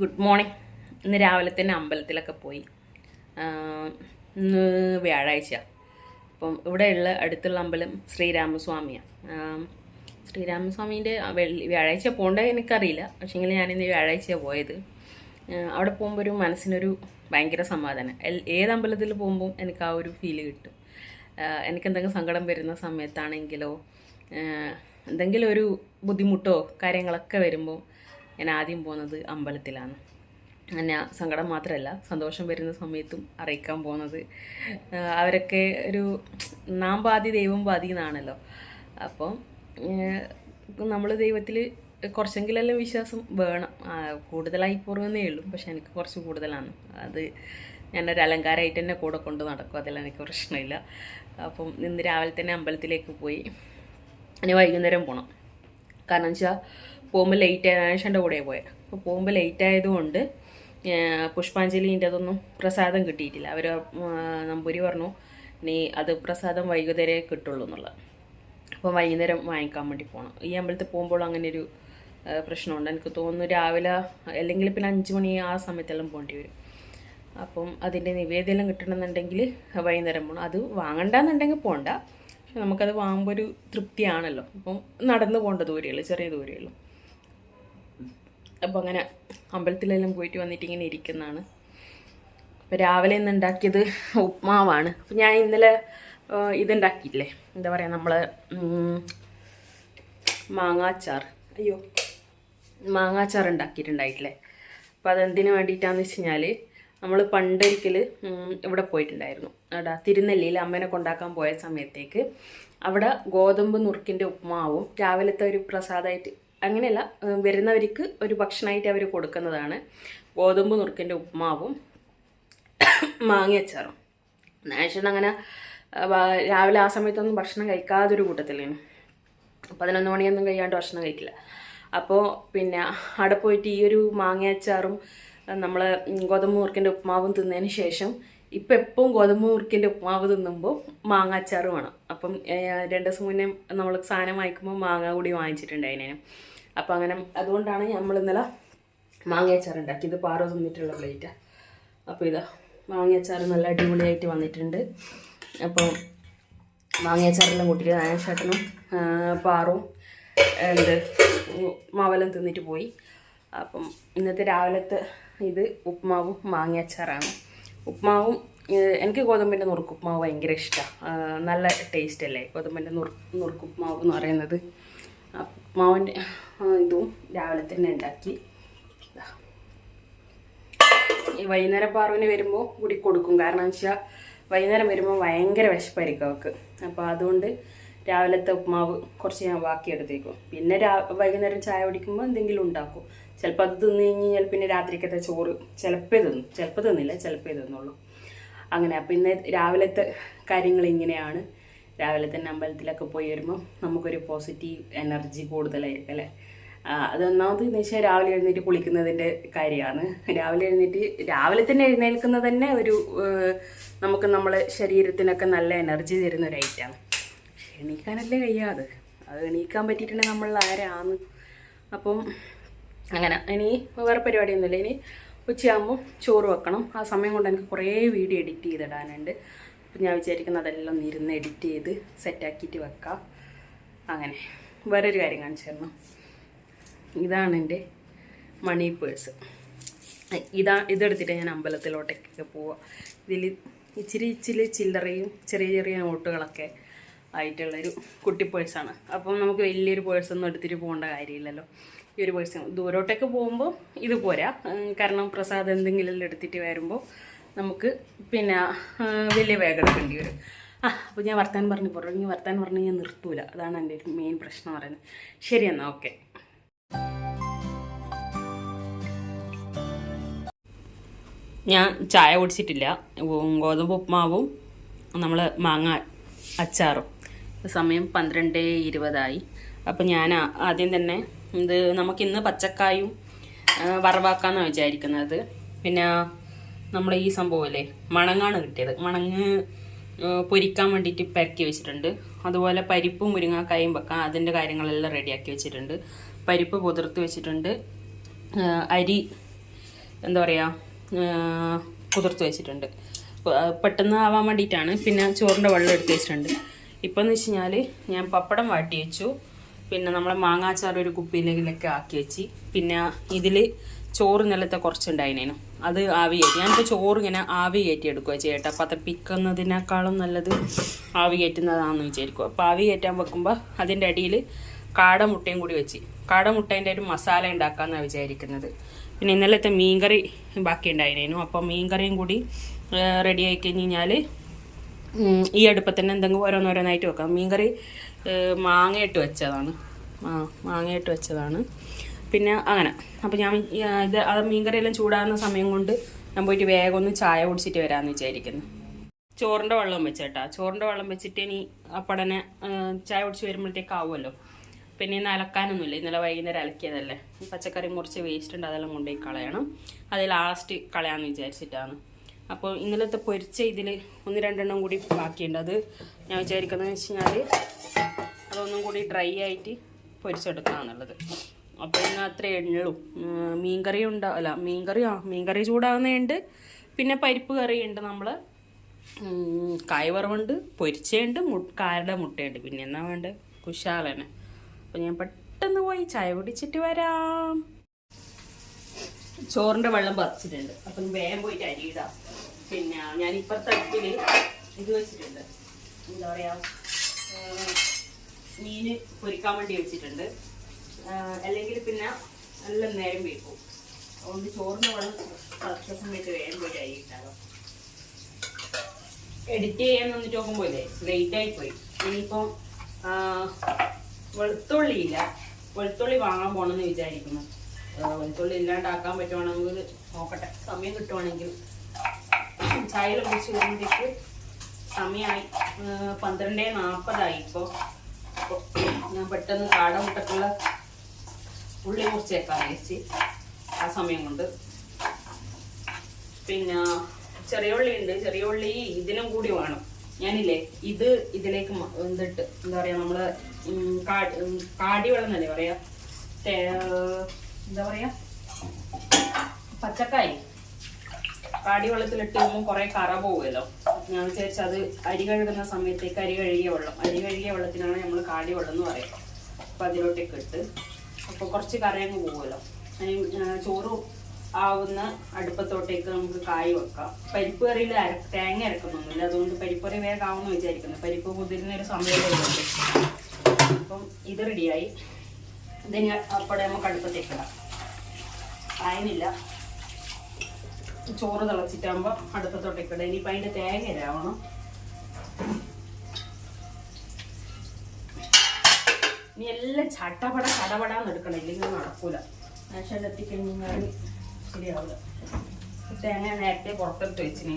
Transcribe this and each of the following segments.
Good morning. ഇന്ന് രാവിലെ തന്നെ അമ്പലത്തിലൊക്കെ പോയി. ഇന്ന് വ്യാഴാഴ്ച അപ്പം ഇവിടെയുള്ള അടുത്തുള്ള അമ്പലം ശ്രീരാമസ്വാമിയാണ് ശ്രീരാമസ്വാമീന്റെ വെള്ളി വ്യാഴാഴ്ച പോകേണ്ടത് എനിക്കറിയില്ല. പക്ഷേങ്കിൽ ഞാനിന്ന് വ്യാഴാഴ്ചയാണ് പോയത്. അവിടെ പോകുമ്പോൾ ഒരു മനസ്സിനൊരു ഭയങ്കര സമാധാനം. ഏത് അമ്പലത്തിൽ പോകുമ്പോൾ എനിക്ക് ആ ഒരു ഫീൽ കിട്ടും. എനിക്കെന്തെങ്കിലും സങ്കടം വരുന്ന സമയത്താണെങ്കിലോ എന്തെങ്കിലും ഒരു ബുദ്ധിമുട്ടോ കാര്യങ്ങളൊക്കെ വരുമ്പോൾ ഞാൻ ആദ്യം പോകുന്നത് അമ്പലത്തിലാണ്. അങ്ങനെ സങ്കടം മാത്രമല്ല സന്തോഷം വരുന്ന സമയത്തും അറിയിക്കാൻ പോകുന്നത്. അവരൊക്കെ ഒരു നാം പാതി ദൈവം പാതി എന്നാണല്ലോ. അപ്പം നമ്മൾ ദൈവത്തിൽ കുറച്ചെങ്കിലെല്ലാം വിശ്വാസം വേണം. കൂടുതലായി പോകുന്നേ ഉള്ളൂ പക്ഷെ എനിക്ക് കുറച്ച് കൂടുതലാണ്. അത് ഞാനൊരു അലങ്കാരമായിട്ട് തന്നെ കൂടെ കൊണ്ട് നടക്കും അതെല്ലാം എനിക്ക് പ്രശ്നമില്ല. അപ്പം ഇന്ന് രാവിലെ തന്നെ അമ്പലത്തിലേക്ക് പോയി ഇനി വൈകുന്നേരം പോകണം കാരണം വെച്ചാൽ പോകുമ്പോൾ ലേറ്റ് ആയത് ആശാന്റെ കൂടെ പോയത് അപ്പോൾ പോകുമ്പോൾ ലേറ്റ് ആയതുകൊണ്ട് പുഷ്പാഞ്ജലിന്റെ അതൊന്നും പ്രസാദം കിട്ടിയിട്ടില്ല. അവർ നമ്പൂരി പറഞ്ഞു നീ അത് പ്രസാദം വൈകുന്നേരമേ കിട്ടുള്ളൂ എന്നുള്ളത്. അപ്പോൾ വൈകുന്നേരം വാങ്ങിക്കാൻ വേണ്ടി പോകണം ഈ അമ്പലത്തിൽ പോകുമ്പോൾ അങ്ങനെ ഒരു പ്രശ്നമുണ്ട്. എനിക്ക് തോന്നുന്നു രാവിലെ അല്ലെങ്കിൽ പിന്നെ അഞ്ച് മണി ആ സമയത്തെല്ലാം പോകേണ്ടി വരും. അപ്പം അതിന്റെ നിവേദ്യം കിട്ടണമെന്നുണ്ടെങ്കിൽ വൈകുന്നേരം പോകണം അത് വാങ്ങണ്ടെന്നുണ്ടെങ്കിൽ പോകണ്ട പക്ഷെ നമുക്കത് വാങ്ങുമ്പോൾ ഒരു തൃപ്തിയാണല്ലോ. അപ്പം നടന്നു പോകേണ്ട ദൂരമുള്ളൂ ചെറിയ ദൂരമുള്ളൂ അപ്പോൾ അങ്ങനെ അമ്പലത്തിലെല്ലാം പോയിട്ട് വന്നിട്ട് ഇങ്ങനെ ഇരിക്കുന്നതാണ്. അപ്പോൾ രാവിലെ ഇന്ന് ഉണ്ടാക്കിയത് ഉപ്മാവാണ്. അപ്പോൾ ഞാൻ ഇന്നലെ ഇതുണ്ടാക്കിയില്ലേ എന്താ പറയുക നമ്മൾ മാങ്ങാച്ചാർ. അയ്യോ മാങ്ങാച്ചാർ ഉണ്ടാക്കിയിട്ടുണ്ടായിട്ടില്ലേ? അപ്പോൾ അതെന്തിനു വേണ്ടിയിട്ടാണെന്ന് വെച്ച് കഴിഞ്ഞാൽ നമ്മൾ പണ്ടൊരിക്കൽ ഇവിടെ പോയിട്ടുണ്ടായിരുന്നു. അവിടെ തിരുനെല്ലിയിൽ അമ്മേനെ കൊണ്ടാക്കാൻ പോയ സമയത്തേക്ക് അവിടെ ഗോതമ്പ് നുറുക്കിന്റെ ഉപ്മാവും രാവിലത്തെ ഒരു പ്രസാദമായിട്ട് അങ്ങനെയല്ല വരുന്നവർക്ക് ഒരു ഭക്ഷണമായിട്ട് അവർ കൊടുക്കുന്നതാണ്. ഗോതമ്പ് നുറുക്കിന്റെ ഉപ്മാവും മാങ്ങയച്ചാറും നാഷണൽ അങ്ങനെ രാവിലെ ആ സമയത്തൊന്നും ഭക്ഷണം കഴിക്കാതൊരു കൂട്ടത്തിലേനു പതിനൊന്ന് മണിയൊന്നും കഴിയാണ്ട് ഭക്ഷണം കഴിക്കില്ല. അപ്പോൾ പിന്നെ അവിടെ പോയിട്ട് ഈ ഒരു മാങ്ങയച്ചാറും നമ്മൾ ഗോതമ്പ് മുറുക്കിന്റെ ഉപ്മാവും തിന്നതിന് ശേഷം ഇപ്പം എപ്പോഴും ഗോതമ്പ് മുറുക്കിന്റെ ഉപ്മാവ് തിന്നുമ്പോൾ അച്ചാറ് വേണം. അപ്പം രണ്ട് ദിവസം മുന്നേ നമ്മൾ സാധനം വാങ്ങിക്കുമ്പോൾ മാങ്ങ കൂടി വാങ്ങിച്ചിട്ടുണ്ടായിനേനും അപ്പം അങ്ങനെ അതുകൊണ്ടാണ് നമ്മൾ ഇന്നലെ മാങ്ങയച്ചാർ ഉണ്ടാക്കി ഇത് പാറ തിന്നിട്ടുള്ള പ്ലേറ്റാണ് അപ്പോൾ ഇതാ മാങ്ങയച്ചാർ നല്ല അടിപൊളിയായിട്ട് വന്നിട്ടുണ്ട്. അപ്പോൾ മാങ്ങയച്ചാറെല്ലാം കൂട്ടിയിട്ട് നായശേട്ടനും പാറും എന്ത് മാവെല്ലാം തിന്നിട്ട് പോയി. അപ്പം ഇന്നത്തെ രാവിലത്തെ ഇത് ഉപ്മാവും മാങ്ങയച്ചാറാണ്. ഉപ്മാവും എനിക്ക് ഗോതമ്പിന്റെ നുറുക്കുപ്മാവ് ഭയങ്കര ഇഷ്ടമാണ് നല്ല ടേസ്റ്റ് അല്ലേ ഗോതമ്പിന്റെ നുറു നുറുക്കുപ്മാവ് എന്ന് പറയുന്നത്. ആ ഉപ്മാവിന്റെ ഇതും രാവിലെ തന്നെ ഉണ്ടാക്കി. ഈ വൈകുന്നേരം പാറുവിന് വരുമ്പോൾ കൂടി കൊടുക്കും. കാരണം വെച്ചാൽ വൈകുന്നേരം വരുമ്പോൾ ഭയങ്കര വിശപ്പായിരിക്കും അവൾക്ക് അപ്പോൾ അതുകൊണ്ട് രാവിലത്തെ ഉപ്മാവ് കുറച്ച് ഞാൻ ബാക്കി എടുത്തേക്കും. പിന്നെ രാ വൈകുന്നേരം ചായ കുടിക്കുമ്പോൾ എന്തെങ്കിലും ഉണ്ടാക്കും. ചിലപ്പോൾ അത് തിന്നു കഴിഞ്ഞാൽ പിന്നെ രാത്രിക്കത്തെ ചോറ് ചിലപ്പോൾ തിന്നും. ചിലപ്പോൾ തിന്നില്ല ചിലപ്പോൾ തിന്നുള്ളൂ. അങ്ങനെ അപ്പം ഇന്ന് രാവിലത്തെ കാര്യങ്ങൾ ഇങ്ങനെയാണ്. രാവിലെ തന്നെ അമ്പലത്തിലൊക്കെ പോയി വരുമ്പോൾ നമുക്കൊരു പോസിറ്റീവ് എനർജി കൂടുതലായിരിക്കും അല്ലേ? അതൊന്നാമത് എന്ന് വെച്ചാൽ രാവിലെ എഴുന്നേറ്റ് കുളിക്കുന്നതിന്റെ കാര്യമാണ്. രാവിലെ എഴുന്നേറ്റ് രാവിലെ തന്നെ എഴുന്നേൽക്കുന്നത് തന്നെ ഒരു നമുക്ക് നമ്മളെ ശരീരത്തിനൊക്കെ നല്ല എനർജി തരുന്ന ഒരു ഐറ്റാണ് പക്ഷെ എണീക്കാനല്ലേ കഴിയാതെ അത്. എണീക്കാൻ പറ്റിയിട്ടുണ്ടെങ്കിൽ നമ്മൾ ആരാന്ന്. അപ്പം അങ്ങനെ ഇനി വേറെ പരിപാടിയൊന്നുമില്ല. ഇനി ഉച്ചയാകുമ്പോൾ ചോറ് വെക്കണം. ആ സമയം കൊണ്ട് എനിക്ക് കുറേ വീഡിയോ എഡിറ്റ് ചെയ്തിടാനുണ്ട്. അപ്പം ഞാൻ വിചാരിക്കുന്നത് അതെല്ലാം ഒന്ന് എഡിറ്റ് ചെയ്ത് സെറ്റാക്കിയിട്ട് വെക്കാം. അങ്ങനെ. വേറൊരു കാര്യം കാണിച്ചു തരണം ഇതാണ് എന്റെ മണി പേഴ്സ് ഇതാ ഇതെടുത്തിട്ട് ഞാൻ അമ്പലത്തിലോട്ടൊക്കെ പോവുക ഇതിൽ ഇച്ചിരി ഇച്ചിരി ചില്ലറയും ചെറിയ ചെറിയ നോട്ടുകളൊക്കെ ആയിട്ടുള്ളൊരു കുട്ടി പേഴ്സാണ് അപ്പം നമുക്ക് വലിയൊരു പേഴ്സൊന്നും എടുത്തിട്ട് പോകേണ്ട കാര്യമില്ലല്ലോ. ഈ ഒരു പേഴ്സ് ദൂരോട്ടൊക്കെ പോകുമ്പോൾ ഇത് പോരാ. കാരണം പ്രസാദം എന്തെങ്കിലും എടുത്തിട്ട് വരുമ്പോൾ നമുക്ക് പിന്നെ വലിയ വേഗത എടുക്കേണ്ടി വരും. ആ അപ്പോൾ ഞാൻ വർത്താൻ പറഞ്ഞ് പുറകെ വർത്താൻ പറഞ്ഞു ഞാൻ നിർത്തൂല. അതാണ് എന്റെ മെയിൻ പ്രശ്നം പറയുന്നത്. ശരി എന്നാൽ ഓക്കെ. ഞാൻ ചായ കുടിച്ചിട്ടില്ല. ഗോതമ്പ് ഉപ്മാവും നമ്മൾ മാങ്ങ അച്ചാറും. സമയം പന്ത്രണ്ട് ഇരുപതായി. അപ്പം ഞാൻ ആദ്യം തന്നെ ഇത് നമുക്കിന്ന് പച്ചക്കായും വറവാക്കാമെന്നാണ് വിചാരിക്കുന്നത്. പിന്നെ നമ്മൾ ഈ സംഭവമല്ലേ മണങ്ങാണ് കിട്ടിയത്. മണങ്ങ് പൊരിക്കാൻ വേണ്ടിയിട്ട് പരക്കി വെച്ചിട്ടുണ്ട്. അതുപോലെ പരിപ്പും മുരിങ്ങാക്കായും വെക്കാം. അതിന്റെ കാര്യങ്ങളെല്ലാം റെഡിയാക്കി വെച്ചിട്ടുണ്ട്. പരിപ്പ് പുതിർത്ത് വെച്ചിട്ടുണ്ട്. അരി എന്താ പറയുക കുതിർത്ത് വെച്ചിട്ടുണ്ട്. പെട്ടെന്ന് ആവാൻ വേണ്ടിയിട്ടാണ്. പിന്നെ ചോറിന്റെ വെള്ളം എടുത്ത് വെച്ചിട്ടുണ്ട്. ഇപ്പം എന്ന് വെച്ച് കഴിഞ്ഞാൽ ഞാൻ പപ്പടം വാട്ടി വെച്ചു. പിന്നെ നമ്മളെ മാങ്ങാച്ചാർ ഒരു കുപ്പിയിലേക്കിലൊക്കെ ആക്കി വെച്ച്. പിന്നെ ഇതിൽ ചോറ് നിലത്തെ കുറച്ചുണ്ടായിനേനു. അത് ആവി കയറ്റി ഞാനിപ്പോൾ ചോറ് ഇങ്ങനെ ആവി കയറ്റി എടുക്കുക ചേട്ടാ പതപ്പിക്കുന്നതിനേക്കാളും നല്ലത് ആവി കയറ്റുന്നതാണെന്ന് വിചാരിക്കുക അപ്പോൾ ആവി കയറ്റാൻ വെക്കുമ്പോൾ അതിന്റെ അടിയിൽ കാടമുട്ടയും കൂടി വെച്ച്. കാടമുട്ടേന്റെ ഒരു മസാല ഉണ്ടാക്കാമെന്നാണ് വിചാരിക്കുന്നത്. പിന്നെ ഇന്നലത്തെ മീൻകറി ബാക്കി ഉണ്ടായിരുന്നു അപ്പോൾ മീൻകറിയും കൂടി റെഡി ആയി കഴിഞ്ഞ് കഴിഞ്ഞാൽ ഈ അടുപ്പത്ത് തന്നെ എന്തെങ്കിലും ഓരോന്നോരോന്നായിട്ട് വെക്കാം. മീൻകറി മാങ്ങയിട്ട് വെച്ചതാണ്. ആ മാങ്ങയിട്ട് വെച്ചതാണ്. പിന്നെ അങ്ങനെ. അപ്പോൾ ഞാൻ ഇത് അത് മീൻകറിയെല്ലാം ചൂടാകുന്ന സമയം കൊണ്ട് ഞാൻ പോയിട്ട് വേഗം ഒന്ന് ചായ കുടിച്ചിട്ട് വരാമെന്ന് വിചാരിക്കുന്നു. ചോറിന്റെ വെള്ളം വെച്ചേട്ടാ. ചോറിന്റെ വെള്ളം വെച്ചിട്ട് ഇനി അപ്പടനെ ചായ കുടിച്ച് വരുമ്പോഴത്തേക്ക് ആവുമല്ലോ. പിന്നെ ഇന്ന് അലക്കാനൊന്നുമില്ല. ഇന്നലെ വൈകുന്നേരം അലക്കിയതല്ലേ. പച്ചക്കറി മുറിച്ച് വേസ്റ്റ് ഉണ്ട് അതെല്ലാം കൊണ്ടുപോയി കളയണം. അത് ലാസ്റ്റ് കളയാമെന്ന് വിചാരിച്ചിട്ടാണ്. അപ്പോൾ ഇന്നലത്തെ പൊരിച്ച ഇതിൽ ഒന്ന് രണ്ടെണ്ണം കൂടി ബാക്കിയുണ്ട്. അത് ഞാൻ വിചാരിക്കുന്നത് വെച്ച് കഴിഞ്ഞാൽ അതൊന്നും കൂടി ഡ്രൈ ആയിട്ട് പൊരിച്ചെടുക്കാന്നുള്ളത്. അപ്പോൾ ഇന്ന് അത്രയേ ഉള്ളൂ. മീൻകറി ഉണ്ടാവും അല്ല മീൻകറി ആ മീൻകറി ചൂടാവുന്നതുണ്ട്. പിന്നെ പരിപ്പ് കറിയുണ്ട് നമ്മൾ കായ് വറവുണ്ട് പൊരിച്ചയുണ്ട് മു കാരുടെ മുട്ടയുണ്ട്. പിന്നെ എന്നാ വേണ്ടത് കുശാലന്. അപ്പോൾ ഞാൻ പെട്ടെന്ന് പോയി ചായ കുടിച്ചിട്ട് വരാം. ചോറിന്റെ വെള്ളം പറിച്ചിട്ടുണ്ട്. അപ്പം വേഗം പോയിട്ട് അരിയിടാം പിന്നെ ഞാൻ ഇപ്പുറത്തെ അടുപ്പിൽ ഇത് വെച്ചിട്ടുണ്ട്. എന്താ പറയുക മീന് പൊരിക്കാൻ വേണ്ടി വെച്ചിട്ടുണ്ട്. അല്ലെങ്കിൽ പിന്നെ നല്ല നേരം വീക്കും അതുകൊണ്ട് ചോറിന് വെള്ളം പറിച്ച സമയത്ത് വേഗം പോയി ഇട്ടാലോ. എഡിറ്റ് ചെയ്യാൻ വന്നിട്ട് നോക്കുമ്പോൾ ലേറ്റ് ആയി പോയി. ഇനിയിപ്പം വെളുത്തുള്ളിയില്ല വെളുത്തുള്ളി വാങ്ങാൻ പോണെന്ന് വിചാരിക്കുന്നു. വെളുത്തുള്ളി ഇല്ലാണ്ടാക്കാൻ പറ്റുവാണെങ്കിൽ നോക്കട്ടെ. സമയം കിട്ടുവാണെങ്കിൽ ചായയിൽ കുടിച്ച് വരുമ്പോഴേക്ക് സമയമായി. പന്ത്രണ്ടേ നാൽപ്പതായി ഇപ്പോൾ ഞാൻ പെട്ടെന്ന് കാട മുട്ടക്കുള്ള ഉള്ളി മുറിച്ചേക്കാൻ വെച്ച് ആ സമയം കൊണ്ട്. പിന്നെ ചെറിയ ഉള്ളി ഉണ്ട്. ചെറിയ ഉള്ളി ഇതിനും കൂടി വേണം. ഞാനില്ലേ ഇത് ഇതിലേക്ക് എന്തിട്ട്? എന്താ പറയാ നമ്മൾ കാടിവെള്ളം എന്നല്ലേ പറയാ? എന്താ പറയാ? പച്ചക്കായി. കാടി വെള്ളത്തിലിട്ട് കഴിയുമ്പോൾ കുറെ കറ പോകുമല്ലോ ഞാൻ വിചാരിച്ചു അത് അരി കഴുകുന്ന സമയത്തേക്ക് അരി കഴുകിയ വെള്ളം. അരി കഴുകിയ വെള്ളത്തിനാണ് നമ്മൾ കാടി വെള്ളം എന്ന് പറയുക. അപ്പം അതിലോട്ടേക്ക് ഇട്ട് അപ്പൊ കുറച്ച് കറിയങ്ങ് പോകുമല്ലോ ചോറ് ആവുന്ന അടുപ്പത്തോട്ടേക്ക് നമുക്ക് കായ് വെക്കാം. പരിപ്പ് കറിയിൽ അര തേങ്ങ അരക്കുന്നൊന്നുമില്ല. അതുകൊണ്ട് പരിപ്പ് കറി വേഗം ആവുമെന്ന് വിചാരിക്കുന്നു. പരിപ്പ് കുതിരുന്ന ഒരു സമയമുണ്ട് അപ്പം ഇത് റെഡിയായി. ഇതിന് അപ്പോടെ നമുക്ക് അടുപ്പത്തേക്ക് ഇടാം. കായനില്ല ചോറ് തിളച്ചിട്ടാകുമ്പോൾ അടുപ്പത്തോട്ടേക്ക് ഇടാം. ഇനിയിപ്പോൾ അതിന്റെ തേങ്ങ രാവണം ഇനി എല്ലാം ചട്ടപട ചടപടാന്ന് എടുക്കണം. ഇല്ലെങ്കിൽ നടക്കൂല. മനുഷ്യന്റെ എത്തിക്കഴിഞ്ഞാൽ ശരിയാവില്ല തേങ്ങ നേരത്തെ പുറത്തെടുത്ത് വെച്ചിനെ.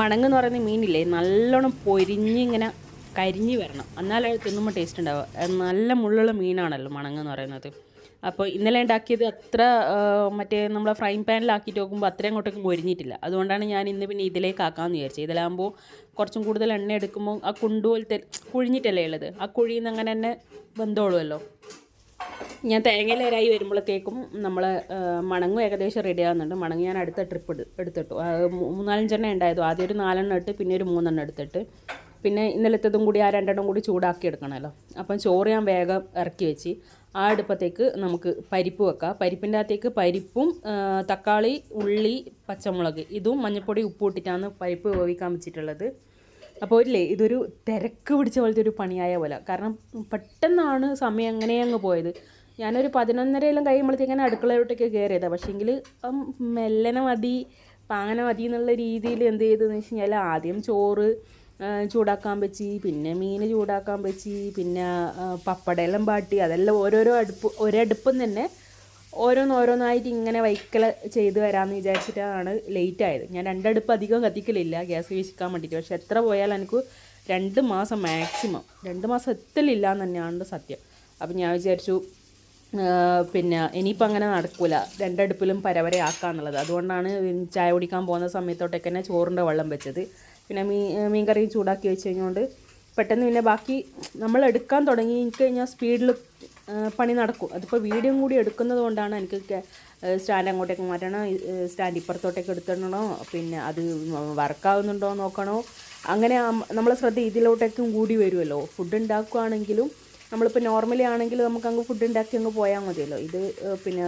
മണങ്ങ് എന്ന് പറയുന്ന മീനില്ലേ നല്ലോണം പൊരിഞ്ഞ് ഇങ്ങനെ കരിഞ്ഞ് വരണം. എന്നാലേ തിന്നുമ്പോൾ ടേസ്റ്റ് ഉണ്ടാവുക. നല്ല മുള്ളുള്ള മീനാണല്ലോ മണങ്ങ് എന്ന് പറയുന്നത്. അപ്പോൾ ഇന്നലെ ഉണ്ടാക്കിയത് അത്ര മറ്റേ നമ്മൾ ഫ്രൈ പാനിലാക്കിയിട്ട് നോക്കുമ്പോൾ അത്രയും അങ്ങോട്ടേക്ക് മൊരിഞ്ഞിട്ടില്ല. അതുകൊണ്ടാണ് ഞാൻ ഇന്ന് പിന്നെ ഇതിലേക്ക് ആക്കാമെന്ന് വിചാരിച്ചത്. ഇതിലാകുമ്പോൾ കുറച്ചും കൂടുതൽ എണ്ണ എടുക്കുമ്പോൾ ആ കുണ്ടു പോലത്തെ കുഴിഞ്ഞിട്ടല്ലേ ഉള്ളത്? ആ കുഴിയിൽ നിന്ന് അങ്ങനെ തന്നെ വെന്തോളുമല്ലോ ഞാൻ തേങ്ങയിലേരായി വരുമ്പോഴത്തേക്കും നമ്മൾ മണങ്ങും ഏകദേശം റെഡി ആകുന്നുണ്ട് മണങ്ങ് ഞാൻ അടുത്ത ട്രിപ്പ് എടു എടുത്തിട്ടു. മൂന്നാലഞ്ചെണ്ണം ഉണ്ടായത്. ആദ്യം ഒരു നാലെണ്ണം ഇട്ട് പിന്നെ ഒരു മൂന്നെണ്ണം എടുത്തിട്ട് പിന്നെ ഇന്നലത്തതും കൂടി ആ രണ്ടെണ്ണം കൂടി ചൂടാക്കി എടുക്കണമല്ലോ അപ്പം ചോറ് ഞാൻ വേഗം ഇറക്കി വെച്ച്. ആ അടുപ്പത്തേക്ക് നമുക്ക് പരിപ്പ് വെക്കാം. പരിപ്പിന്റെ അകത്തേക്ക് പരിപ്പും തക്കാളി ഉള്ളി പച്ചമുളക്. ഇതും മഞ്ഞൾപ്പൊടി ഉപ്പ് ഇട്ടിട്ടാണ് പരിപ്പ് വേവിക്കാൻ വെച്ചിട്ടുള്ളത്. അപ്പോൾ ഇല്ലേ ഇതൊരു തിരക്ക് പിടിച്ച പോലത്തെ ഒരു പണിയായ പോലെ. കാരണം പെട്ടെന്നാണ് സമയം അങ്ങനെ അങ്ങ് പോയത്. ഞാനൊരു പതിനൊന്നരയെല്ലാം കഴിയുമ്പോഴത്തേക്കാണ് അടുക്കളയിലോട്ടൊക്കെ കയറിയതാണ് പക്ഷേങ്കിൽ മെല്ലനെ മതി പാങ്ങനെ മതി എന്നുള്ള രീതിയിൽ എന്ത് ചെയ്തതെന്ന് വെച്ച് കഴിഞ്ഞാൽ ആദ്യം ചോറ് ചൂടാക്കാൻ വെച്ച് പിന്നെ മീൻ ചൂടാക്കാൻ വെച്ച് പിന്നെ പപ്പടയെല്ലാം പാട്ടി അതെല്ലാം ഓരോരോ അടുപ്പ് ഒരടുപ്പം തന്നെ ഓരോന്നോരോന്നായിട്ട് ഇങ്ങനെ വൈക്കൽ ചെയ്ത് വരാമെന്ന് വിചാരിച്ചിട്ടാണ് ലേറ്റ് ആയത്. ഞാൻ രണ്ടടുപ്പ് അധികം കത്തിക്കലില്ല ഗ്യാസ് വീശിക്കാൻ വേണ്ടിയിട്ട് പക്ഷെ എത്ര പോയാലും എനിക്ക് രണ്ട് മാസം മാക്സിമം രണ്ട് മാസം എത്തലില്ല എന്ന് തന്നെയാണ് സത്യം. അപ്പം ഞാൻ വിചാരിച്ചു പിന്നെ ഇനിയിപ്പോൾ അങ്ങനെ നടക്കില്ല രണ്ടടുപ്പിലും പരവരെ ആക്കാന്നുള്ളത്. അതുകൊണ്ടാണ് ചായ കുടിക്കാൻ പോകുന്ന സമയത്തോട്ടൊക്കെ തന്നെ ചോറിന്റെ വെള്ളം വെച്ചത്. പിന്നെ മീൻ കറി ചൂടാക്കി വെച്ച് കഴിഞ്ഞുകൊണ്ട് പെട്ടെന്ന് പിന്നെ ബാക്കി നമ്മൾ എടുക്കാൻ തുടങ്ങി എനിക്ക് കഴിഞ്ഞാൽ സ്പീഡിൽ പണി നടക്കും. അതിപ്പോൾ വീഡിയോ കൂടി എടുക്കുന്നത് കൊണ്ടാണ് എനിക്ക് സ്റ്റാൻഡ് അങ്ങോട്ടേക്ക് മാറ്റണം. സ്റ്റാൻഡ് ഇപ്പുറത്തോട്ടേക്ക് എടുത്തിടണോ? പിന്നെ അത് വർക്കാവുന്നുണ്ടോ നോക്കണോ? അങ്ങനെ നമ്മളെ ശ്രദ്ധ ഇതിലോട്ടേക്കും കൂടി വരുമല്ലോ ഫുഡ് ഉണ്ടാക്കുകയാണെങ്കിലും നമ്മളിപ്പോൾ നോർമലി ആണെങ്കിൽ നമുക്ക് അങ്ങ് ഫുഡ് ഉണ്ടാക്കി അങ്ങ് പോയാൽ മതിയല്ലോ. ഇത് പിന്നെ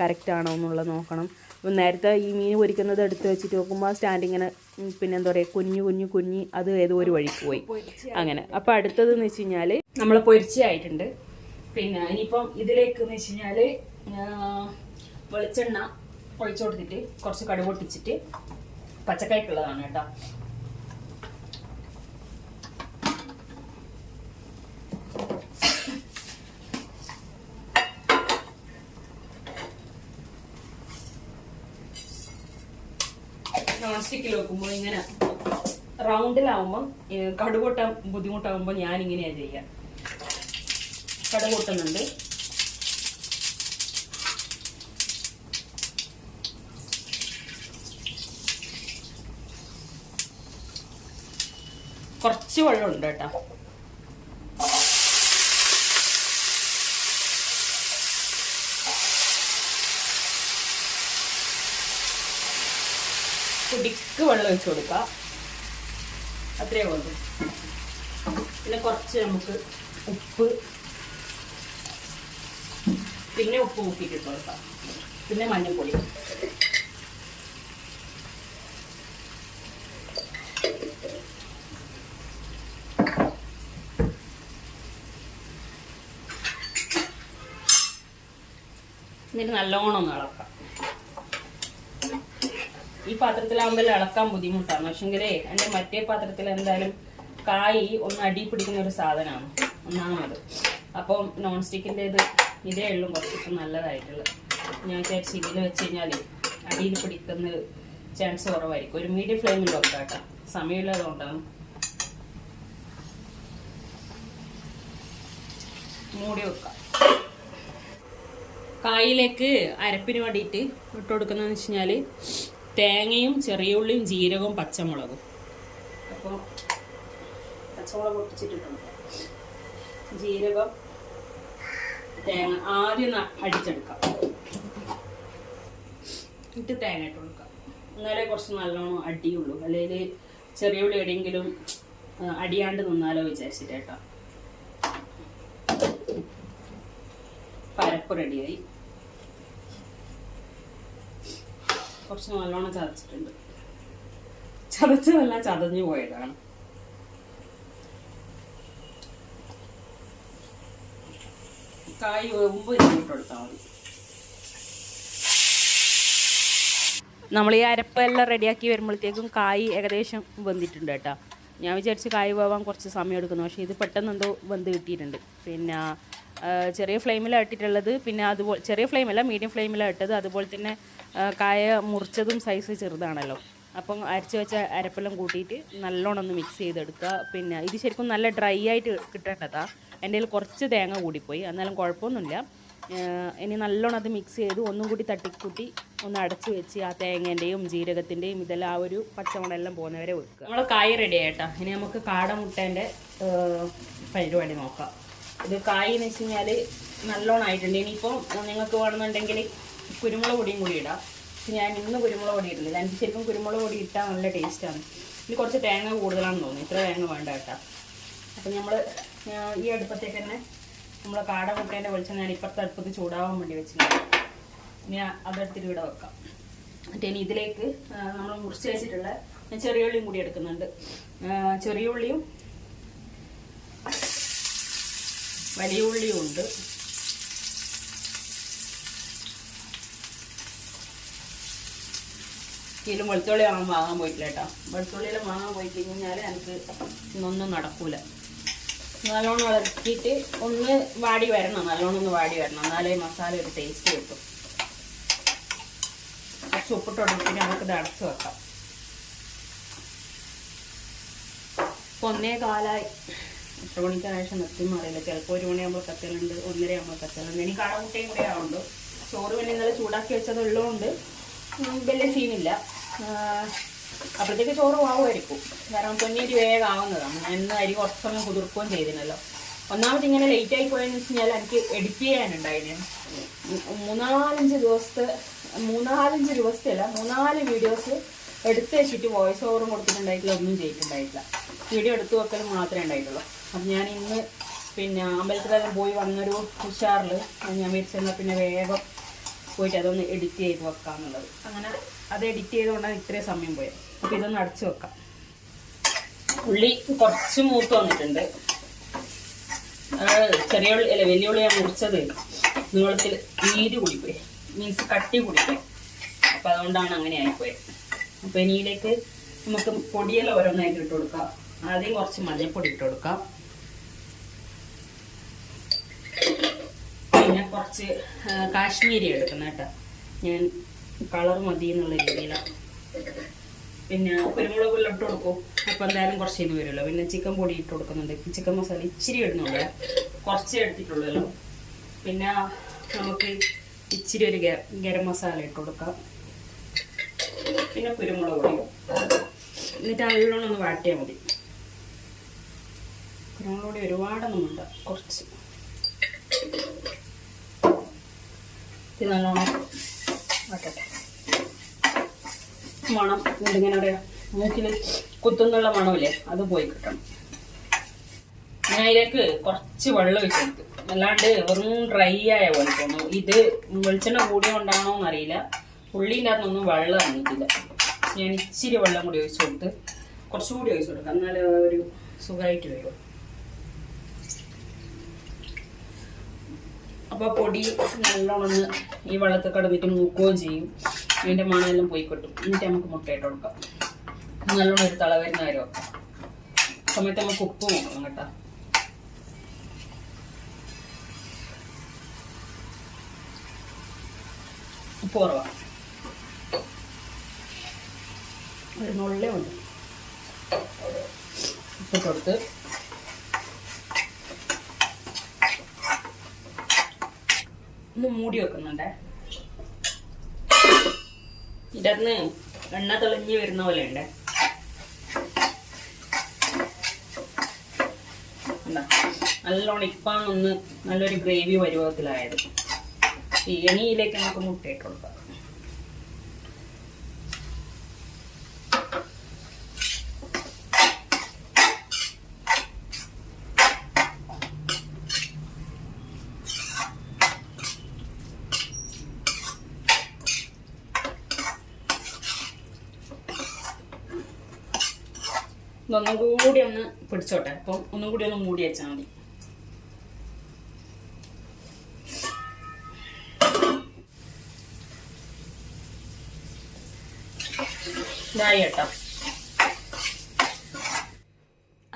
കറക്റ്റ് ആണോ എന്നുള്ളത് നോക്കണം. നേരത്തെ ഈ മീൻ പൊരിക്കുന്നത് എടുത്ത് വെച്ചിട്ട് നോക്കുമ്പോൾ ആ സ്റ്റാൻഡ് ഇങ്ങനെ പിന്നെ എന്താ പറയുക കുഞ്ഞു കുഞ്ഞു കുഞ്ഞി അത് ഏതോ ഒരു വഴിക്ക് പോയി. അങ്ങനെ. അപ്പോൾ അടുത്തതെന്ന് വെച്ച് കഴിഞ്ഞാൽ നമ്മൾ പൊരിച്ചായിട്ടുണ്ട് പിന്നെ ഇനിയിപ്പം ഇതിലേക്ക് എന്ന് വെച്ച് കഴിഞ്ഞാൽ വെളിച്ചെണ്ണ ഒഴിച്ചു കൊടുത്തിട്ട് കുറച്ച് കടുപൊട്ടിച്ചിട്ട് പച്ചക്കറിക്കുള്ളതാണ് കേട്ടോ. നോൺ സ്റ്റിക്കിൽ വെക്കുമ്പോൾ ഇങ്ങനെ റൗണ്ടിലാവുമ്പോൾ കടുക് പൊട്ടാൻ ബുദ്ധിമുട്ടാകുമ്പോൾ ഞാൻ ഇങ്ങനെയാണ് ചെയ്യുക കടുകൊട്ടുന്നുണ്ട്. കുറച്ച് വെള്ളമുണ്ട് കേട്ടോ. കുടിക്ക് വെള്ളം ഒഴിച്ചു കൊടുക്കുക. അത്രയേ ഉള്ളൂ. പിന്നെ കുറച്ച് നമുക്ക് ഉപ്പ്. പിന്നെ ഉപ്പ് കൂട്ടിയിട്ട് കൊടുക്കാം. പിന്നെ മഞ്ഞൾപ്പൊടി. നല്ലോണം ഒന്ന് ഇളക്കാം ഈ പാത്രത്തിലാകുമ്പോൾ ഇളക്കാൻ ബുദ്ധിമുട്ടാണ്. പക്ഷെങ്കിലേ എന്റെ മറ്റേ പാത്രത്തിൽ എന്തായാലും കായ് ഒന്ന് അടി പിടിക്കുന്ന ഒരു സാധനമാണ് ഒന്നാമത്. അപ്പം നോൺ സ്റ്റിക്കിന്റെ ഇത് ഇതേ ഉള്ളൂ കുറച്ച് നല്ലതായിട്ടുള്ളത്. ഞാൻ വിചാരിച്ച് ഇതിൽ വെച്ച് കഴിഞ്ഞാൽ അടിയിൽ പിടിക്കുന്ന ചാൻസ് കുറവായിരിക്കും. ഒരു മീഡിയം ഫ്ലെയിമിൽ വെക്കാം കേട്ടോ. സമയമുള്ളതുകൊണ്ടാണ് മൂടി വെക്കാം. കായിലേക്ക് അരപ്പിന് വേണ്ടിയിട്ട് ഇട്ട് കൊടുക്കുന്നതെന്ന് വെച്ച് കഴിഞ്ഞാൽ തേങ്ങയും ചെറിയ ഉള്ളിയും ജീരകവും പച്ചമുളകും. അപ്പോൾ പച്ചമുളക് പൊട്ടിച്ചിട്ടിട്ടുണ്ട്. ജീരകം തേങ്ങ ആദ്യം അടിച്ചെടുക്കാം. ഇട്ട് തേങ്ങ ഇട്ട് കൊടുക്കാം. എന്നാലേ കുറച്ച് നല്ലോണം അടിയുള്ളൂ. അല്ലെങ്കിൽ ചെറിയ ഉള്ളി എവിടെയെങ്കിലും അടിയാണ്ട് നിന്നാലോ വിചാരിച്ചിട്ട് കേട്ടോ. പരപ്പ് റെഡിയായി കുറച്ച് നല്ലോണം ചതച്ചിട്ടുണ്ട്. ചതച്ചതെല്ലാം ചതഞ്ഞു പോയതാണ്. കായ് വേകുമ്പോൾ ഇതിട്ട് കൊടുത്താൽ മതി. നമ്മൾ ഈ അരപ്പെല്ലാം റെഡിയാക്കി വരുമ്പോഴത്തേക്കും കായ് ഏകദേശം വെന്തിട്ടുണ്ട് കേട്ടോ. ഞാൻ വിചാരിച്ച് കായ് വേവാൻ കുറച്ച് സമയം എടുക്കുന്നു. പക്ഷേ ഇത് പെട്ടെന്ന് എന്തോ വെന്ത് കിട്ടിയിട്ടുണ്ട്. പിന്നെ ചെറിയ ഫ്ലെയിമിലാട്ടിട്ടുള്ളത് പിന്നെ അതുപോലെ ചെറിയ ഫ്ലെയിമല്ല മീഡിയം ഫ്ലെയിമിലാട്ടത് അതുപോലെ തന്നെ കായ മുറിച്ചതും സൈസ് ചെറുതാണല്ലോ. അപ്പം അരച്ച് വെച്ച അരപ്പെല്ലാം കൂട്ടിയിട്ട് നല്ലോണം ഒന്ന് മിക്സ് ചെയ്തെടുക്കുക. പിന്നെ ഇത് ശരിക്കും നല്ല ഡ്രൈ ആയിട്ട് കിട്ടേണ്ടതാ. എന്റെ കയ്യിൽ കുറച്ച് തേങ്ങ കൂടിപ്പോയി. എന്നാലും കുഴപ്പമൊന്നുമില്ല. ഇനി നല്ലോണം അത് മിക്സ് ചെയ്ത് ഒന്നും കൂടി തട്ടിക്കൂട്ടി ഒന്ന് അടച്ച് വെച്ച് ആ തേങ്ങേന്റെയും ജീരകത്തിന്റെയും ഇതെല്ലാം ആ ഒരു എല്ലാം പോകുന്നവരെ വെക്കുക. നമ്മൾ കായ് റെഡി ആയിട്ടാ ഇനി നമുക്ക് കാടമുട്ടേന്റെ പരിപാടി നോക്കാം. ഇത് കായ് എന്ന് വെച്ച് കഴിഞ്ഞാൽ നല്ലോണം ആയിട്ടുണ്ട്. ഇനിയിപ്പോൾ നിങ്ങൾക്ക് വേണമെന്നുണ്ടെങ്കിൽ കുരുമുളക് പൊടിയും കൂടി ഇടാം. ഞാൻ ഇന്ന് കുരുമുളക് പൊടി ഇടുന്നില്ല എനിക്ക് ശരിക്കും കുരുമുളക് പൊടി ഇട്ടാൽ നല്ല ടേസ്റ്റാണ് ഇനി കുറച്ച് തേങ്ങ കൂടുതലാണെന്ന് തോന്നുന്നു. ഇത്ര തേങ്ങ വേണ്ട കേട്ടോ. അപ്പം നമ്മൾ ഈ അടുപ്പത്തേക്ക് തന്നെ നമ്മൾ കാട മുട്ടേന്റെ വെളിച്ചം ഞാൻ ഇപ്പുറത്തെ അടുപ്പത്ത് ചൂടാവാൻ വേണ്ടി വെച്ചിട്ടുണ്ട് ഇനി അതെടുത്തിട്ട് ഇവിടെ വെക്കാം. എന്നിട്ട് ഇനി ഇതിലേക്ക് നമ്മൾ മുറിച്ച് വെച്ചിട്ടുള്ള ചെറിയ ഉള്ളിയും കൂടി എടുക്കുന്നുണ്ട്. ചെറിയ ഉള്ളിയും വലിയ ഉള്ളിയുണ്ട് ഇതിലും വെളുത്തുള്ളി വാങ്ങാൻ വാങ്ങാൻ പോയിട്ടില്ല കേട്ടോ. വെളുത്തുള്ളിയിൽ വാങ്ങാൻ പോയി കഴിഞ്ഞാൽ എനിക്ക് ഇന്നൊന്നും നടക്കൂല. നല്ലോണം ഇളക്കിയിട്ട് ഒന്ന് വാടി വരണം നല്ലോണം ഒന്ന് വാടി വരണം. എന്നാലേ മസാല ഒരു ടേസ്റ്റ് കിട്ടും. കുറച്ച് ഉപ്പിട്ടോടും പിന്നെ നമുക്കിത് അടച്ച് വെക്കാം. ഒന്നേ കാലായി. എത്ര മണിക്ക് ശേഷം നിർത്തി അറിയില്ല ചിലപ്പോൾ ഒരു മണിയാകുമ്പോൾ കത്തലുണ്ട് ഒന്നരയാകുമ്പോൾ കത്തലുണ്ട് എനിക്ക് കടമുട്ടയും കൂടെ ആവുണ്ട് ചോറ് പിന്നെ ഇന്നലെ ചൂടാക്കി വെച്ചത് ഉള്ളതുകൊണ്ട് ഉം, വലിയ സീനില്ല. അപ്പോഴത്തേക്ക് ചോറ് ആവുമായിരിക്കും കാരണം പൊന്നിയരി വേഗം ആവുന്നതാണ് എന്ന് അരി കുറച്ച് സമയം കുതിർക്കുകയും ചെയ്തിനല്ലോ ഒന്നാമത് ഇങ്ങനെ ലേറ്റ് ആയി പോയെന്ന് വെച്ച് കഴിഞ്ഞാൽ എനിക്ക് എഡിറ്റ് ചെയ്യാനുണ്ടായിരുന്നു മൂന്നാലഞ്ച് ദിവസത്തെ മൂന്നാലഞ്ച് ദിവസത്തെ അല്ല മൂന്നാൽ വീഡിയോസ് എടുത്ത് വെച്ചിട്ട് വോയിസ് ഓവറും കൊടുത്തിട്ടുണ്ടായിട്ടില്ല ഒന്നും ചെയ്തിട്ടുണ്ടായിട്ടില്ല. വീഡിയോ എടുത്തു വെക്കൽ മാത്രമേ ഉണ്ടായിട്ടുള്ളൂ. അപ്പം ഞാൻ ഇന്ന് പിന്നെ അമ്പലത്തിലെല്ലാം പോയി വന്നൊരു ഉഷാറിൽ ഞാൻ വിരിച്ചെന്നാൽ പിന്നെ വേഗം പോയിട്ട് അതൊന്ന് എഡിറ്റ് ചെയ്ത് വെക്കാന്നുള്ളത്. അങ്ങനെ അത് എഡിറ്റ് ചെയ്തുകൊണ്ടാണ് ഇത്രയും സമയം പോയത് അപ്പോൾ ഇതൊന്ന് അടച്ചു വെക്കാം. ഉള്ളി കുറച്ച് മൂത്ത് വന്നിട്ടുണ്ട്. ചെറിയ ഉള്ളി അല്ല വലിയ ഉള്ളി ഞാൻ മുറിച്ചത് നീളത്തിൽ നീര് കൂടിപ്പോയി. മീൻസ് കട്ടി കൂടിപ്പോയി. അപ്പം അതുകൊണ്ടാണ് അങ്ങനെ ആയിപ്പോയത്. അപ്പം ഇനിയിലേക്ക് നമുക്ക് പൊടിയെല്ലാം ഓരോന്നായിട്ട് ഇട്ട് കൊടുക്കാം. ആദ്യം കുറച്ച് മഞ്ഞൾപ്പൊടി ഇട്ട് കൊടുക്കാം പിന്നെ കുറച്ച് കാശ്മീരി എടുക്കുന്ന കേട്ടോ. ഞാൻ കളർ മതി എന്നുള്ള രീതിയിലാണ് പിന്നെ കുരുമുളക് എല്ലാം ഇട്ട് കൊടുക്കും. അപ്പോൾ എന്തായാലും കുറച്ച് ഇന്ന് വരുമല്ലോ പിന്നെ ചിക്കൻ പൊടി ഇട്ട് കൊടുക്കുന്നുണ്ട്. ചിക്കൻ മസാല ഇച്ചിരി ഇടുന്നുള്ളൂ. കുറച്ചേ എടുത്തിട്ടുള്ളൂ പിന്നെ നമുക്ക് ഇച്ചിരി ഒരു ഗരം മസാല ഇട്ട് കൊടുക്കാം. പിന്നെ കുരുമുളക് പൊടി. എന്നിട്ട് അതിലൂടെ ഒന്ന് വാട്ടിയാൽ മതി. കുരുമുളക് പൊടി ഒരുപാടൊന്നും ഉണ്ട് കുറച്ച്. ഇത് നല്ലോണം മണം എന്തിങ്ങനെ പറയാ മൂക്കിൽ കുത്തുന്നുള്ള മണമില്ലേ അത് പോയി കിട്ടണം. ഞാൻ അതിലേക്ക് കുറച്ച് വെള്ളം ഒഴിച്ചെടുത്തു അല്ലാണ്ട് വെറും ഡ്രൈ ആയ പോലെ തോന്നുന്നു. ഇത് വെളിച്ചെണ്ണ കൂടിയ കൊണ്ടാണോ എന്നറിയില്ല. ഉള്ളിന്റെ വെള്ളം അറിഞ്ഞിട്ടില്ല ഞാൻ ഇച്ചിരി വെള്ളം കൂടി ഒഴിച്ചു കൊടുത്ത് കുറച്ചുകൂടി ഒഴിച്ചു കൊടുക്കാം. എന്നാലേ ഒരു സുഖമായിട്ട് വരും. അപ്പോൾ പൊടി നല്ലോണം ഈ വെള്ളത്തിൽ കിടന്നിട്ട് മൂക്കുകയും ചെയ്യും. അതിന്റെ മണമെല്ലാം പോയി കിട്ടും. എന്നിട്ട് നമുക്ക് മുട്ടയിട്ട് കൊടുക്കാം. നല്ലോണം ഒരു തള വരുന്ന കാര്യം വെക്കാം സമയത്ത് നമുക്ക് ഉപ്പ് നോക്കണം കേട്ടോ. ഉപ്പ് കുറവാ. ഒരു നുള്ളേ ഉണ്ട് ഉപ്പ് കൊടുത്ത് ഒന്ന് മൂടി വെക്കുന്നുണ്ടേ. ഇടന്ന് എണ്ണ തെളിഞ്ഞ് വരുന്ന പോലെ ഉണ്ട് നല്ലോണം ഇപ്പാണ് ഒന്ന് നല്ലൊരു ഗ്രേവി പരുവത്തിലായത്. ഈ എണിയിലേക്ക് നമുക്ക് മുട്ടയിട്ട് കൊടുക്കാം. ഇതൊന്നും കൂടി ഒന്ന് പിടിച്ചോട്ടെ. അപ്പം ഒന്നും കൂടി ഒന്ന് മൂടി വെച്ചാൽ മതി.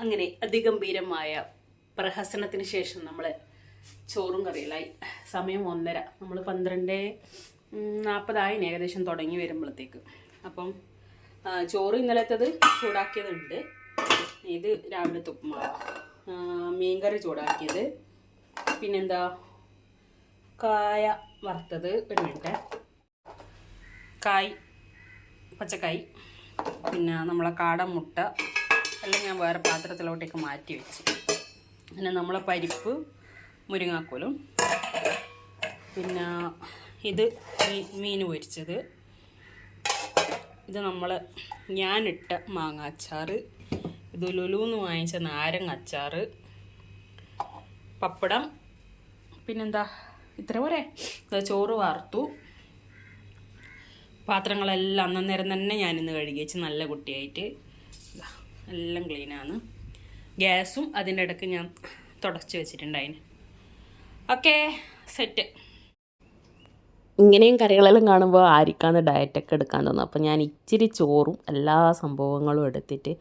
അങ്ങനെ അതിഗംഭീരമായ പ്രഹസനത്തിന് ശേഷം നമ്മൾ ചോറും കറിയിലായി സമയം ഒന്നര. നമ്മൾ പന്ത്രണ്ട് നാൽപ്പതായിന് ഏകദേശം തുടങ്ങി വരുമ്പോഴത്തേക്ക് അപ്പം ചോറ് ഇന്നലത്തേത് ചൂടാക്കിയതുണ്ട്. ഇത് രാവിലത്തെ ഉപ്പുമാവ് മീൻകറി ചൂടാക്കിയത്. പിന്നെന്താ? കായ വറുത്തത് ഒരു മിനിറ്റ്. കായ് പച്ചക്കായ് പിന്നെ നമ്മളെ കാട മുട്ട എല്ലാം ഞാൻ വേറെ പാത്രത്തിലോട്ടേക്ക് മാറ്റി വെച്ച്. പിന്നെ നമ്മളെ പരിപ്പ് മുരിങ്ങാക്കോലും. പിന്നെ ഇത് മീൻ പൊരിച്ചത്. ഇത് നമ്മൾ ഞാനിട്ട മാങ്ങാച്ചാറ്. ഇത് ലുലുന്ന് വാങ്ങിച്ച നാരങ്ങ അച്ചാർ പപ്പടം പിന്നെന്താ ഇത്ര പോരെ. ചോറ് വാർത്തു. പാത്രങ്ങളെല്ലാം അന്നേരം തന്നെ ഞാനിന്ന് കഴുകി വെച്ച് നല്ല കുട്ടിയായിട്ട്. എല്ലാം ക്ലീനാണ് ഗ്യാസും അതിന്റെ ഇടയ്ക്ക് ഞാൻ തുടച്ച് വെച്ചിട്ടുണ്ടായിന്. Okay set. ഇങ്ങനെയും കറികളെല്ലാം കാണുമ്പോൾ ആരിക്കാന്ന് ഡയറ്റൊക്കെ എടുക്കാൻ തോന്നും. അപ്പോൾ ഞാൻ ഇച്ചിരി ചോറും എല്ലാ സംഭവങ്ങളും എടുത്തിട്ട്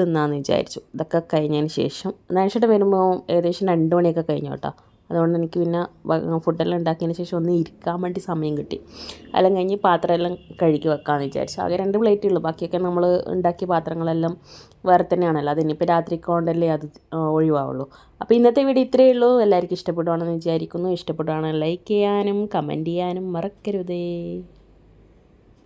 തിന്നാന്ന് വിചാരിച്ചു. ഇതൊക്കെ കഴിഞ്ഞതിന് ശേഷം. നൈഷട്ട് വരുമ്പോൾ ഏകദേശം രണ്ട് മണിയൊക്കെ കഴിഞ്ഞു കേട്ടോ. അതുകൊണ്ട് എനിക്ക് പിന്നെ ഫുഡെല്ലാം ഉണ്ടാക്കിയതിന് ശേഷം ഒന്ന് ഇരിക്കാൻ വേണ്ടി സമയം കിട്ടി. എല്ലാം കഴിഞ്ഞ് പാത്രമെല്ലാം കഴുകി വെക്കാമെന്ന് വിചാരിച്ചു. ആകെ രണ്ട് പ്ലേറ്റേ ഉള്ളൂ. ബാക്കിയൊക്കെ നമ്മൾ ഉണ്ടാക്കിയ പാത്രങ്ങളെല്ലാം വേറെ തന്നെയാണല്ലോ. അതിനിപ്പോൾ രാത്രി കൊണ്ടല്ലേ അത് ഒഴിവാവുള്ളൂ. അപ്പോൾ ഇന്നത്തെ വീഡിയോ ഇത്രയേ ഉള്ളൂ. എല്ലാവർക്കും ഇഷ്ടപ്പെടുവാണെന്ന് വിചാരിക്കുന്നു. ഇഷ്ടപ്പെടുവാണെങ്കിൽ ലൈക്ക് ചെയ്യാനും കമന്റ് ചെയ്യാനും മറക്കരുതേ.